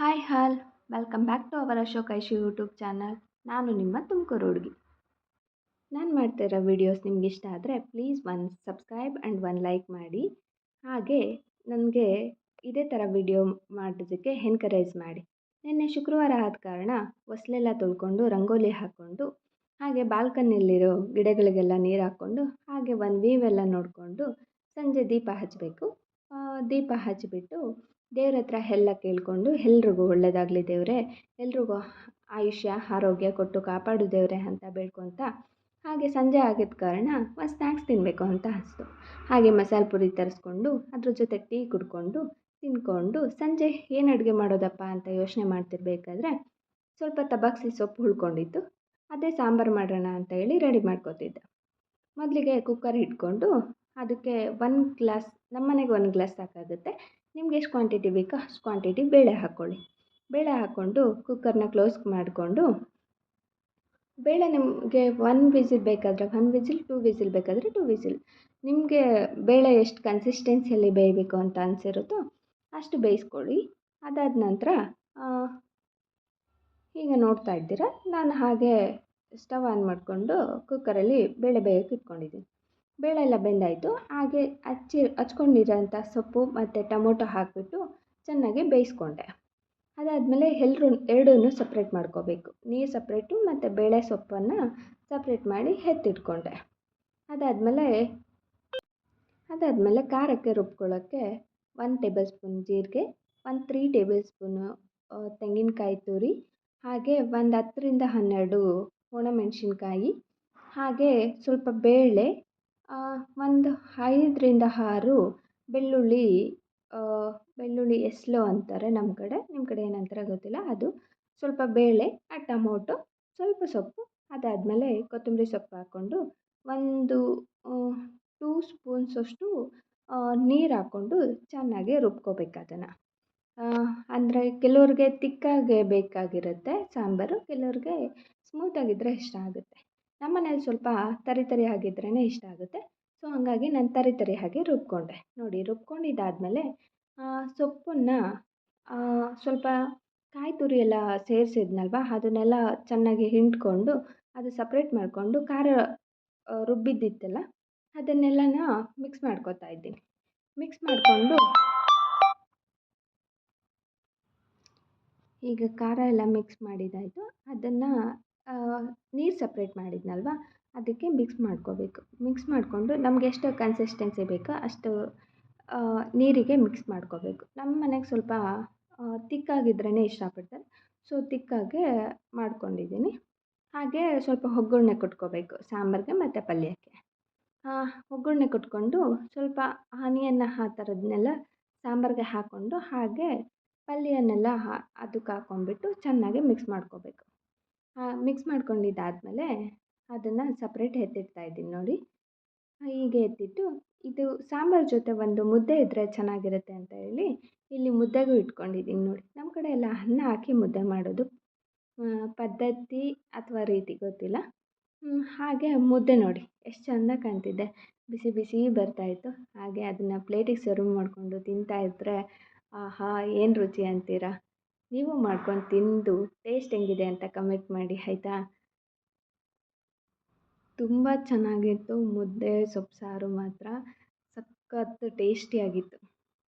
Hi all welcome back to our Ashok Aishu YouTube channel ನಾನು ನಿಮ್ಮ ತುಮಕೂರು ಹುಡುಗಿ. ನಾನು ಮಾಡ್ತಿರೋ ವಿಡಿಯೋಸ್ ನಿಮ್ಗೆ ಇಷ್ಟ ಆದರೆ please one subscribe and one like ಮಾಡಿ. ಹಾಗೆ ನನಗೆ ಇದೇ ಥರ ವಿಡಿಯೋ ಮಾಡೋದಕ್ಕೆ ಎನ್ಕರೇಜ್ ಮಾಡಿ. ನಿನ್ನೆ ಶುಕ್ರವಾರ ಆದ ಕಾರಣ ಹೊಸ್ಲೆಲ್ಲ ತೊಳ್ಕೊಂಡು ರಂಗೋಲಿ ಹಾಕ್ಕೊಂಡು, ಹಾಗೆ ಬಾಲ್ಕನಿಯಲ್ಲಿರೋ ಗಿಡಗಳಿಗೆಲ್ಲ ನೀರು ಹಾಕ್ಕೊಂಡು, ಹಾಗೆ ಒಂದು ವೀವೆಲ್ಲ ನೋಡಿಕೊಂಡು ಸಂಜೆ ದೀಪ ಹಚ್ಚಬೇಕು ದೀಪ ಹಚ್ಚಿಬಿಟ್ಟು ದೇವ್ರ ಹತ್ರ ಎಲ್ಲ ಕೇಳಿಕೊಂಡು ಎಲ್ರಿಗೂ ಒಳ್ಳೆಯದಾಗಲಿ ದೇವರೇ, ಎಲ್ರಿಗೂ ಆಯುಷ್ಯ, ಆರೋಗ್ಯ ಕೊಟ್ಟು ಕಾಪಾಡು ದೇವರೇ ಅಂತ ಬೇಡ್ಕೊತ ಹಾಗೆ ಸಂಜೆ ಆಗಿದ್ದ ಕಾರಣ ಒಂದು ಸ್ನ್ಯಾಕ್ಸ್ ತಿನ್ನಬೇಕು ಅಂತ ಅನಿಸ್ತು. ಹಾಗೆ ಮಸಾಲೆ ಪುರಿ ತರಿಸ್ಕೊಂಡು ಅದ್ರ ಜೊತೆ ಟೀ ಕುಡ್ಕೊಂಡು ತಿಂದ್ಕೊಂಡು ಸಂಜೆ ಏನು ಅಡುಗೆ ಮಾಡೋದಪ್ಪ ಅಂತ ಯೋಚನೆ ಮಾಡ್ತಿರ್ಬೇಕಾದ್ರೆ ಸ್ವಲ್ಪ ತಬಾಕ್ಸಿ ಸೊಪ್ಪು ಉಳ್ಕೊಂಡಿತ್ತು ಅದೇ ಸಾಂಬಾರು ಮಾಡೋಣ ಅಂತ ಹೇಳಿ ರೆಡಿ ಮಾಡ್ಕೋತಿದ್ದೆ. ಮೊದಲಿಗೆ ಕುಕ್ಕರ್ ಇಟ್ಕೊಂಡು ಅದಕ್ಕೆ ಒಂದು ಗ್ಲಾಸ್ ನಮ್ಮ ಮನೆಗೆ ಒಂದು ಗ್ಲಾಸ್ ಸಾಕಾಗುತ್ತೆ. ನಿಮ್ಗೆ ಎಷ್ಟು ಕ್ವಾಂಟಿಟಿ ಬೇಕೋ ಅಷ್ಟು ಕ್ವಾಂಟಿಟಿ ಬೇಳೆ ಹಾಕ್ಕೊಳ್ಳಿ ಬೇಳೆ ಹಾಕ್ಕೊಂಡು ಕುಕ್ಕರ್ನ ಕ್ಲೋಸ್ ಮಾಡಿಕೊಂಡು ಬೇಳೆ ನಿಮಗೆ ಒನ್ ವಿಸಿಲ್ ಬೇಕಾದರೆ ಒನ್ ವಿಸಿಲ್ ಟೂ ವಿಸಿಲ್ ಬೇಕಾದರೆ ಟೂ ವಿಸಿಲ್ ನಿಮಗೆ ಬೇಳೆ ಎಷ್ಟು ಕನ್ಸಿಸ್ಟೆನ್ಸಿಯಲ್ಲಿ ಬೇಯಬೇಕು ಅಂತ ಅನಿಸಿರುತ್ತೋ ಅಷ್ಟು ಬೇಯಿಸ್ಕೊಳ್ಳಿ. ಅದಾದ ನಂತರ ಈಗ ನೋಡ್ತಾ ಇದ್ದೀರಾ? ನಾನು ಹಾಗೆ ಸ್ಟವ್ ಆನ್ ಮಾಡಿಕೊಂಡು ಕುಕ್ಕರಲ್ಲಿ ಬೇಳೆ ಬೇಯೋಕೆ ಇಟ್ಕೊಂಡಿದ್ದೀನಿ. ಬೇಳೆ ಎಲ್ಲ ಬೆಂದಾಯಿತು. ಹಾಗೆ ಹಚ್ಚಿ, ಹಚ್ಕೊಂಡಿರೋಂಥ ಸೊಪ್ಪು ಮತ್ತು ಟೊಮೊಟೊ ಹಾಕಿಬಿಟ್ಟು ಚೆನ್ನಾಗಿ ಬೇಯಿಸ್ಕೊಂಡೆ. ಅದಾದಮೇಲೆ ಎಲ್ಲರೂ ಎರಡೂ ಸಪ್ರೇಟ್ ಮಾಡ್ಕೋಬೇಕು. ನೀರು ಸಪ್ರೇಟು ಮತ್ತು ಬೇಳೆ ಸೊಪ್ಪನ್ನು ಸಪ್ರೇಟ್ ಮಾಡಿ ಎತ್ತಿಟ್ಕೊಂಡೆ. ಅದಾದಮೇಲೆ ಅದಾದಮೇಲೆ ಖಾರಕ್ಕೆ ರುಬ್ಕೊಳ್ಳೋಕ್ಕೆ ಒಂದು ಟೇಬಲ್ ಸ್ಪೂನ್ ಜೀರಿಗೆ ಒಂದು ತ್ರೀ ಟೇಬಲ್ ಸ್ಪೂನು ತೆಂಗಿನಕಾಯಿ ತುರಿ, ಹಾಗೆ ಒಂದು ಹತ್ತರಿಂದ ಹನ್ನೆರಡು ಒಣಮೆಣಸಿನ್ಕಾಯಿ ಹಾಗೆ ಸ್ವಲ್ಪ ಬೇಳೆ ಒಂದು ಐದರಿಂದ ಆರು ಬೆಳ್ಳುಳ್ಳಿ ಬೆಳ್ಳುಳ್ಳಿ ಎಸ್ಲೋ ಅಂತಾರೆ ನಮ್ಮ ಕಡೆ. ನಿಮ್ಮ ಕಡೆ ಏನಂತಾರೆ ಗೊತ್ತಿಲ್ಲ. ಅದು ಸ್ವಲ್ಪ ಬೇಳೆ ಟಮೋಟೊ, ಸ್ವಲ್ಪ ಸೊಪ್ಪು, ಅದಾದಮೇಲೆ ಕೊತ್ತಂಬರಿ ಸೊಪ್ಪು ಹಾಕ್ಕೊಂಡು ಒಂದು ಟೂ ಸ್ಪೂನ್ಸಷ್ಟು ನೀರು ಹಾಕ್ಕೊಂಡು ಚೆನ್ನಾಗಿ ರುಬ್ಕೋಬೇಕು ಅದನ್ನು. ಅಂದರೆ ಕೆಲವ್ರಿಗೆ ತಿಕ್ಕಾಗೆ ಬೇಕಾಗಿರುತ್ತೆ ಸಾಂಬಾರು, ಕೆಲವ್ರಿಗೆ ಸ್ಮೂತಾಗಿದ್ದರೆ ಇಷ್ಟ ಆಗುತ್ತೆ. ನಮ್ಮ ಮನೇಲಿ ಸ್ವಲ್ಪ ತರಿ ತರಿ ಆಗಿದ್ರೇ ಇಷ್ಟ ಆಗುತ್ತೆ. ಸೊ, ಹಾಗಾಗಿ ನಾನು ತರಿ ತರಿ ಹಾಗೆ ರುಬ್ಕೊಂಡೆ. ನೋಡಿ, ರುಬ್ಕೊಂಡಿದ್ದಾದಮೇಲೆ ಸೊಪ್ಪನ್ನು ಸ್ವಲ್ಪ ಕಾಯಿ ತುರಿ ಎಲ್ಲ ಸೇರಿಸಿದ್ನಲ್ವ, ಅದನ್ನೆಲ್ಲ ಚೆನ್ನಾಗಿ ಹಿಂಡ್ಕೊಂಡು, ಅದು ಸಪ್ರೇಟ್ ಮಾಡಿಕೊಂಡು ಖಾರ ರುಬ್ಬಿದ್ದಿತ್ತಲ್ಲ, ಅದನ್ನೆಲ್ಲನ ಮಿಕ್ಸ್ ಮಾಡ್ಕೊತಾ ಇದ್ದೀನಿ. ಮಿಕ್ಸ್ ಮಾಡಿಕೊಂಡು ಈಗ ಖಾರ ಎಲ್ಲ ಮಿಕ್ಸ್ ಮಾಡಿದಾಯಿತು. ಅದನ್ನು ನೀರು ಸಪ್ರೇಟ್ ಮಾಡಿದ್ನಲ್ವಾ? ಅದಕ್ಕೆ ಮಿಕ್ಸ್ ಮಾಡ್ಕೋಬೇಕು. ಮಿಕ್ಸ್ ಮಾಡಿಕೊಂಡು ನಮ್ಗೆ ಎಷ್ಟು ಕನ್ಸಿಸ್ಟೆನ್ಸಿ ಬೇಕೋ ಅಷ್ಟು ನೀರಿಗೆ ಮಿಕ್ಸ್ ಮಾಡ್ಕೋಬೇಕು. ನಮ್ಮ ಮನೆಗೆ ಸ್ವಲ್ಪ ತಿಕ್ಕಾಗಿದ್ರೇ ಇಷ್ಟಪಡ್ತಾರೆ. ಸೊ ತಿಕ್ಕಾಗೆ ಮಾಡ್ಕೊಂಡಿದ್ದೀನಿ ಹಾಗೆ ಸ್ವಲ್ಪ ಒಗ್ಗರಣೆ ಕೊಟ್ಕೋಬೇಕು. ಸಾಂಬಾರಿಗೆ ಮತ್ತು ಪಲ್ಯಕ್ಕೆ. ಒಗ್ಗರಣೆ ಕೊಟ್ಕೊಂಡು ಸ್ವಲ್ಪ ಆನಿಯನ್ನ ಆ ಥರದನ್ನೆಲ್ಲ ಸಾಂಬಾರಿಗೆ ಹಾಕ್ಕೊಂಡು ಹಾಗೆ ಪಲ್ಯನೆಲ್ಲ ಅದಕ್ಕೆ ಹಾಕೊಂಡ್ಬಿಟ್ಟು ಚೆನ್ನಾಗಿ ಮಿಕ್ಸ್ ಮಾಡ್ಕೋಬೇಕು. ಮಿಕ್ಸ್ ಮಾಡ್ಕೊಂಡಿದ್ದಾದಮೇಲೆ ಅದನ್ನು ಸಪ್ರೇಟ್ ಎತ್ತಿಡ್ತಾ ಇದ್ದೀನಿ ನೋಡಿ. ಹೀಗೆ ಎತ್ತಿಟ್ಟು ಇದು ಸಾಂಬಾರು ಜೊತೆ ಒಂದು ಮುದ್ದೆ ಇದ್ದರೆ ಚೆನ್ನಾಗಿರುತ್ತೆ ಅಂತ ಹೇಳಿ ಇಲ್ಲಿ ಮುದ್ದೆಗೂ ಇಟ್ಕೊಂಡಿದ್ದೀನಿ ನೋಡಿ. ನಮ್ಮ ಕಡೆ ಎಲ್ಲ ಅನ್ನ ಹಾಕಿ ಮುದ್ದೆ ಮಾಡೋದು ಪದ್ಧತಿ ಅಥವಾ ರೀತಿ ಗೊತ್ತಿಲ್ಲ. ಹಾಗೆ ಮುದ್ದೆ ನೋಡಿ, ಎಷ್ಟು ಚೆಂದ ಕಾಣ್ತಿದ್ದೆ ಬಿಸಿ ಬಿಸಿ ಬರ್ತಾಯಿತ್ತು ಹಾಗೆ ಅದನ್ನು ಪ್ಲೇಟಿಗೆ ಸರ್ವ್ ಮಾಡಿಕೊಂಡು ತಿಂತಾಯಿದ್ರೆ ಆಹಾ, ಏನು ರುಚಿ ಅಂತೀರಾ? ನೀವು ಮಾಡ್ಕೊಂಡು ತಿಂದು ಟೇಸ್ಟ್ ಹೆಂಗಿದೆ ಅಂತ ಕಮೆಂಟ್ ಮಾಡಿ, ಆಯಿತಾ? ತುಂಬ ಚೆನ್ನಾಗಿತ್ತು. ಮುದ್ದೆ, ಸೊಪ್ಪು ಸಾರು ಮಾತ್ರ ಸಖತ್ತು ಟೇಸ್ಟಿಯಾಗಿತ್ತು